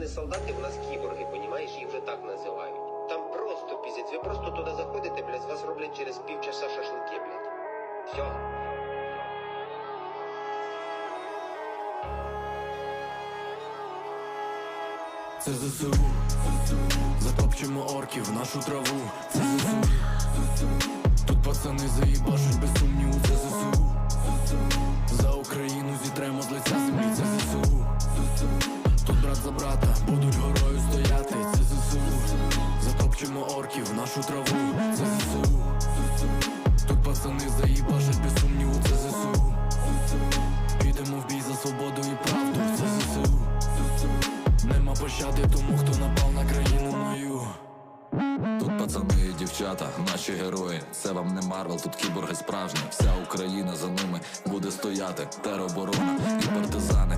не солдати, в нас кіборги, понімаєш, їх вже так називають. Там просто піздець, ви просто туди заходите, блядь, вас роблять через півчаса шашлики, блядь. Все. Це ЗСУ, затопчемо орків в нашу траву. Це ЗСУ, тут пацани заїбашуть без сумніву. За брата будуть горою стояти. Це ЗСУ, затопчемо орків в нашу траву. Це ЗСУ, тут пацани заїбашуть без сумніву. Це ЗСУ, підемо в бій за свободу і правду. Це ЗСУ. Нема пощади тому, хто напав на країну мою. Тут пацани і дівчата, наші герої. Це вам не Марвел, тут кіборги справжні. Вся Україна за ними буде стояти. Тероборона і партизани.